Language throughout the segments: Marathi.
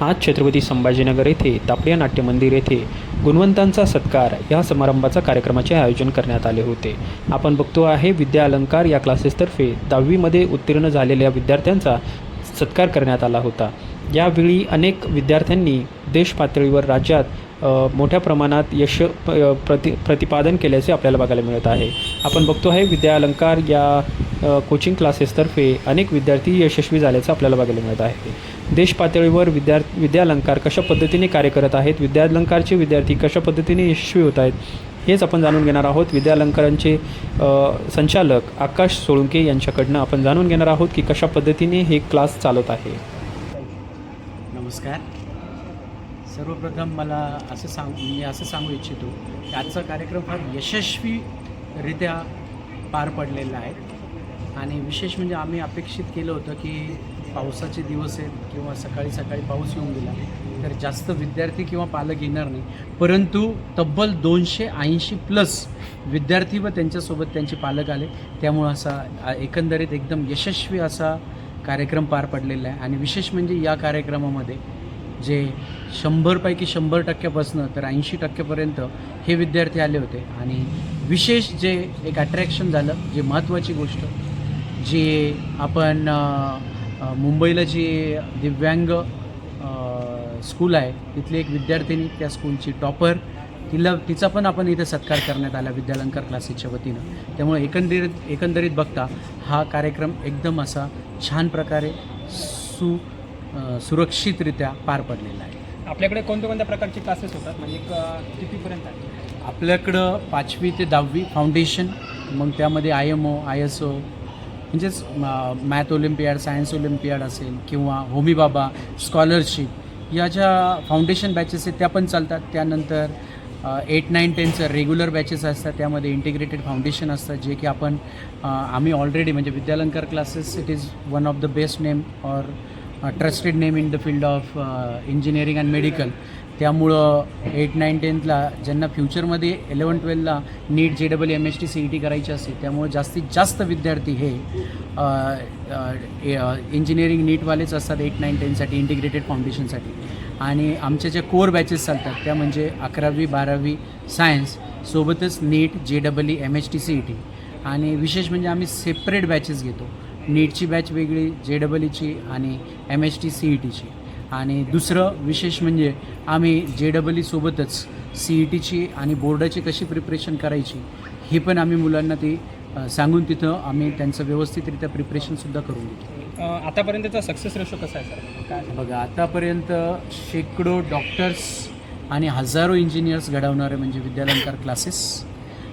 आज छत्रपती संभाजीनगर येथे तापडिया नाट्य मंदिर येथे गुणवंतांचा सत्कार या समारंभाचा कार्यक्रमाचे आयोजन करण्यात आले होते. आपण बघतो आहे विद्या अलंकार या क्लासेसतर्फे दहावीमध्ये उत्तीर्ण झालेल्या विद्यार्थ्यांचा सत्कार करण्यात आला होता. यावेळी अनेक विद्यार्थ्यांनी देश पातळीवर राज्यात मोठ्या प्रमाणात यश प्रति प्रतिपादन केल्याचे आपल्याला बघायला मिळत आहे. आपण बघतो आहे विद्या अलंकार या कोचिंग क्लासेसतर्फे अनेक विद्यार्थी यशस्वी झाल्याचं आपल्याला बघायला मिळत आहे. देश पातळीवर विद्यार् विद्यालंकार कशा पद्धतीने कार्य करत आहेत विद्यालंकारचे विद्यार्थी कशा पद्धतीने यशस्वी होत आहेत हेच आपण जाणून घेणार आहोत. विद्यालंकारांचे संचालक आकाश सोळुंके यांच्याकडनं आपण जाणून घेणार आहोत की कशा पद्धतीने हे क्लास चालत आहे. नमस्कार. सर्वप्रथम मला असं सांग मी असं सांगू इच्छितो की आजचा कार्यक्रम फार यशस्वीरित्या पार पडलेला आहे. आणि विशेष म्हणजे आम्ही अपेक्षित केलं होतं की पावसाचे दिवस आहेत किंवा सकाळी सकाळी पाऊस येऊन गेला तर जास्त विद्यार्थी किंवा पालक येणार नाही. परंतु तब्बल दोनशे ऐंशी प्लस विद्यार्थी व त्यांच्यासोबत त्यांचे पालक आले. त्यामुळं असा एकंदरीत एकदम यशस्वी असा कार्यक्रम पार पडलेला आहे. आणि विशेष म्हणजे या कार्यक्रमामध्ये जे शंभरपैकी शंभर टक्क्यापासनं तर ऐंशी टक्क्यापर्यंत हे विद्यार्थी आले होते. आणि विशेष जे एक अट्रॅक्शन झालं जे महत्त्वाची गोष्ट जे आपण मुंबईला जी दिव्यांग स्कूल आहे तिथली एक विद्यार्थिनी त्या स्कूलची टॉपर तिला तिचा पण आपण इथे सत्कार करण्यात आला विद्यालंकार क्लासेसच्या वतीनं. त्यामुळे एकंदरीत एकंदरीत बघता हा कार्यक्रम एकदम असा छान प्रकारे सु सुरक्षितरित्या पार पडलेला आहे. आपल्याकडे कोणत्या कोणत्या प्रकारचे क्लासेस होतात? म्हणजे कितीपर्यंत आहे? आपल्याकडं पाचवी ते दहावी फाउंडेशन मग त्यामध्ये I M O I S O म्हणजेच मॅथ ओलिम्पियाड सायन्स ओलिम्पियाड असेल किंवा होमीबाबा स्कॉलरशिप या ज्या फाउंडेशन बॅचेस आहेत त्या पण चालतात. त्यानंतर एट नाईन टेनचं रेग्युलर बॅचेस असतात. त्यामध्ये इंटिग्रेटेड फाउंडेशन असतात जे की आपण आम्ही ऑलरेडी म्हणजे Vidyalankar classes it is one of the best name or trusted name in the field of engineering and medical त्यामुळं एट नाईन टेन्थला ज्यांना फ्युचरमध्ये eleven ट्वेल्थला NEET J double M S T C E T करायची असते त्यामुळे जास्तीत जास्त विद्यार्थी हे इंजिनिअरिंग नीटवालेच असतात एट नाईन टेनसाठी इंटिग्रेटेड फाउंडेशनसाठी आणि आमच्या ज्या कोर बॅचेस चालतात त्या म्हणजे अकरावी बारावी सायन्स सोबतच NEET J double E M H T C E T आणि विशेष म्हणजे आम्ही सेपरेट बॅचेस घेतो. नीटची बॅच वेगळी जे डबल ईची आणि M H T C E टीची आणि दुसरं विशेष म्हणजे आम्ही जे डबल ईसोबतच सी ई टीची आणि बोर्डाची कशी प्रिपरेशन करायची हे पण आम्ही मुलांना ते सांगून तिथं आम्ही त्यांचं व्यवस्थितरित्या प्रिपरेशनसुद्धा करून देतो. आतापर्यंतचा सक्सेस रेशो कसा आहे सर? काय बघा आतापर्यंत शेकडो डॉक्टर्स आणि हजारो इंजिनियर्स घडवणारे म्हणजे विद्यालंकार क्लासेस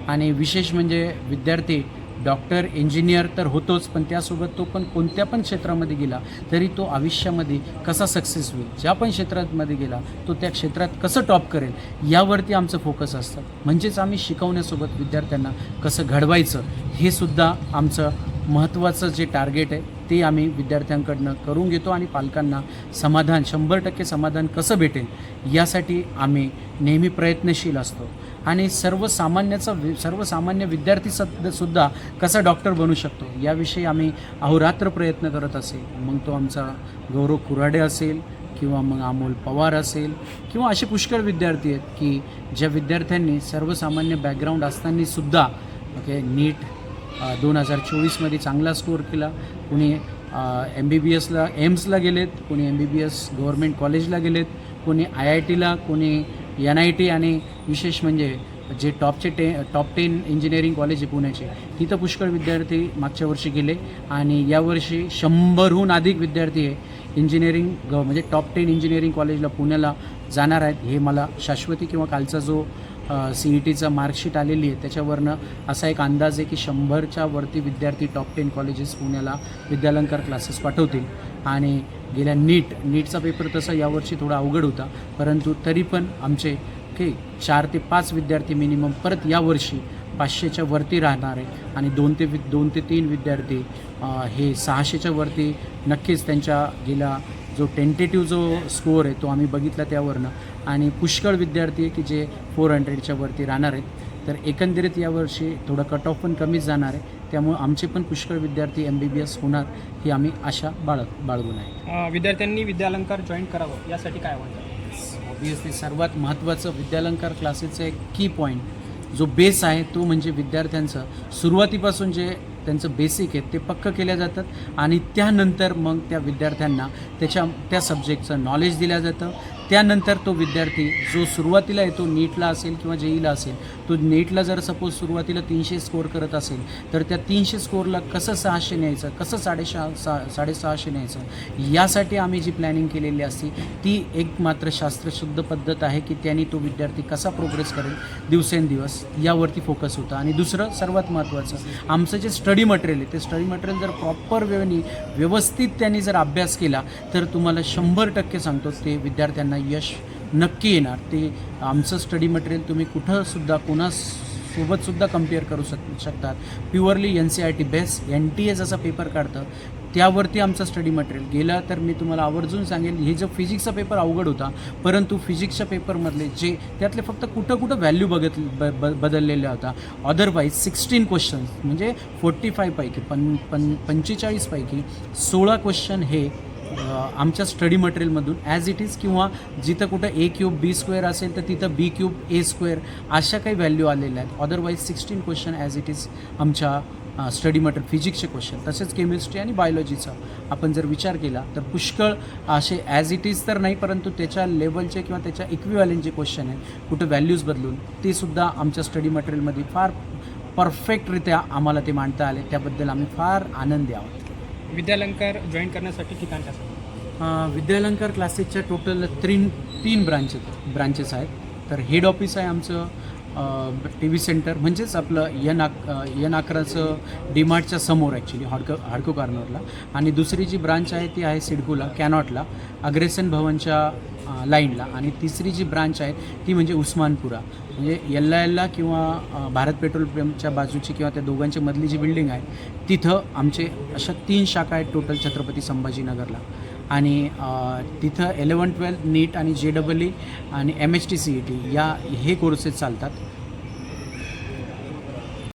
आणि विशेष म्हणजे विद्यार्थी डॉक्टर इंजिनियर तर होतोच पण त्यासोबत तो पण कोणत्या पण क्षेत्रामध्ये गेला तरी तो आयुष्यामध्ये कसा सक्सेस होईल? ज्या पण क्षेत्रामध्ये गेला तो त्या क्षेत्रात कसं टॉप करेल? यावरती आमचं फोकस असतं. म्हणजेच आम्ही शिकवण्यासोबत विद्यार्थ्यांना कसं घडवायचं हे सुद्धा आमचं महत्त्वाचं जे टार्गेट आहे ते आम्ही विद्यार्थ्यांकडनं करून घेतो आणि पालकांना समाधान शंभर टक्के समाधान कसं भेटेल यासाठी आम्ही नेहमी प्रयत्नशील असतो. आणि सर्वसामान्याचा वि सर्वसामान्य विद्यार्थी सुद्धा कसा डॉक्टर बनू शकतो? याविषयी आम्ही अहोरात्र प्रयत्न करत असेल. मग तो आमचा गौरव कुऱ्हाडे असेल किंवा मग अमोल पवार असेल किंवा असे पुष्कळ विद्यार्थी आहेत की ज्या विद्यार्थ्यांनी सर्वसामान्य बॅकग्राऊंड असताना सुद्धा ओके नीट दोन हजार चोवीसमध्ये चांगला स्कोअर केला. कुणी एम बी बी एसला एम्सला गेलेत कोणी M B B S government कॉलेजला गेलेत कोणी आय आय टीला कोणी एन आय टी आणि विशेष म्हणजे जे टॉपचे टे टॉप टेन इंजिनिअरिंग कॉलेज आहे पुण्याचे तिथं पुष्कळ विद्यार्थी मागच्या वर्षी गेले आणि यावर्षी शंभरहून अधिक विद्यार्थी हे इंजिनिअरिंग ग म्हणजे टॉप टेन इंजिनिअरिंग कॉलेजला पुण्याला जाणार आहेत हे मला शाश्वती किंवा कालचा जो सी ई टीचा मार्कशीट आलेली आहे. त्याच्यावरनं असा एक अंदाज आहे की शंभरच्या वरती विद्यार्थी टॉप टेन कॉलेजेस पुण्याला विद्यालंकार क्लासेस पाठवतील. आणि गेल्या नीट नीटचा पेपर तसा यावर्षी थोडा अवघड होता. परंतु तरी पण आमचे की चार ते पाच विद्यार्थी मिनिमम परत यावर्षी पाचशेच्या वरती राहणार आहे. आणि दोन ते वि दोन ते तीन विद्यार्थी हे सहाशेच्या वरती नक्कीच त्यांच्या गेल्या जो टेंटेटिव्ह जो स्कोअर आहे तो आम्ही बघितला त्यावरनं. आणि पुष्कळ विद्यार्थी आहे की जे फोर हंड्रेडच्या वरती राहणार आहेत. तर एकंदरीत यावर्षी थोडं कट ऑफ पण कमीच जाणार आहे. त्यामुळं आमचे पण पुष्कळ विद्यार्थी एम बी बी एस होणार ही आम्ही आशा बाळग बाळगून आहे. विद्यार्थ्यांनी विद्यालंकार जॉईन करावं यासाठी काय म्हणतात ऑब्वियसली सर्वात महत्त्वाचं विद्यालंकार क्लासेसचं एक की पॉईंट जो बेस आहे तो म्हणजे विद्यार्थ्यांचं. सुरुवातीपासून जे त्यांचं बेसिक आहे ते पक्क केल्या जातात आणि त्यानंतर मग त्या विद्यार्थ्यांना त्याच्या त्या सब्जेक्टचं नॉलेज दिलं जातं. त्यानंतर तो विद्यार्थी जो सुरुवातीला येतो नीटला असेल किंवा जेईला असेल तो नीटला जर सपोज सुरुवातीला तीनशे स्कोअर करत असेल तर त्या तीनशे स्कोअरला कसं सहाशे न्यायचं कसं साडेसहा सा साडेसहाशे न्यायचं यासाठी आम्ही जी प्लॅनिंग केलेली असते ती एक मात्र शास्त्रशुद्ध पद्धत आहे की त्यांनी तो विद्यार्थी कसा प्रोग्रेस करेल दिवसेंदिवस यावरती फोकस होता. आणि दुसरं सर्वात महत्त्वाचं आमचं जे स्टडी मटेरियल आहे ते स्टडी मटेरियल जर प्रॉपर वेळी व्यवस्थित त्यांनी जर अभ्यास केला तर तुम्हाला शंभर टक्के सांगतो ते विद्यार्थ्यांना यश नक्की येणार. ते आमचं स्टडी मटेरियल तुम्ही कुठंसुद्धा कोणासोबतसुद्धा कंपेअर करू शक शकतात. Purely N C I T best N T A जसा पेपर काढतं. त्यावरती आमचं स्टडी मटेरियल गेलं तर मी तुम्हाला आवर्जून सांगेल हे जो फिजिक्सचा पेपर अवघड होता परंतु फिजिक्सच्या पेपरमधले जे त्यातले फक्त कुठं कुठं व्हॅल्यू बघत ब ब बदललेला होता. अदरवाईज सिक्स्टीन क्वेश्चन्स म्हणजे फोर्टी फायपैकी पण पन पंचेचाळीसपैकी सोळा क्वेश्चन हे आमच्या स्टडी मटेरियलमधून ॲज इट इज किंवा जिथं कुठं ए क्यूब बी स्क्वेअर असेल तर तिथं बी क्यूब ए स्क्वेअर अशा काही व्हॅल्यू आलेल्या आहेत. Otherwise sixteen question as it is आमच्या स्टडी मटेरियल फिजिक्सचे क्वेश्चन तसेच केमिस्ट्री आणि बायोलॉजीचा आपण जर विचार केला तर पुष्कळ असे ॲज इट इज तर नाही परंतु त्याच्या लेवलचे किंवा त्याच्या इक्विवॅलेंट जे क्वेश्चन आहेत कुठं व्हॅल्यूज बदलून ते सुद्धा आमच्या स्टडी मटेरियलमध्ये फार परफेक्टरित्या आम्हाला ते मांडता आले. त्याबद्दल आम्ही फार आनंदी आहोत. विद्यालंकार जॉईन करण्यासाठी ठिकाण कसं विद्यालंकार क्लासेसच्या टोटल तीन तीन ब्रांचेस ब्रांचेस आहेत. तर हेड ऑफिस आहे आमचं. टी व्ही सेंटर म्हणजेच आपलं यन आक यन अकराचं डीमार्टच्या समोर ॲक्च्युली हाडको हाडको कॉर्नरला आणि दुसरी जी ब्रांच आहे ती आहे सिडकोला कॅनॉटला अग्रेसन भवनच्या लाईनला आणि तिसरी जी ब्रांच आहे ती म्हणजे उस्मानपुरा. म्हणजे यल्ला यल्ला किंवा भारत पेट्रोल पंपच्या बाजूची किंवा त्या दोघांची मधली जी बिल्डिंग आहे तिथं आमचे अशा तीन शाखा आहेत टोटल छत्रपती संभाजीनगरला. आणि तिथं इलेवन ट्वेल्थ नीट आणि जे डबल ई आणि M H T C E T या हे कोर्सेस चालतात.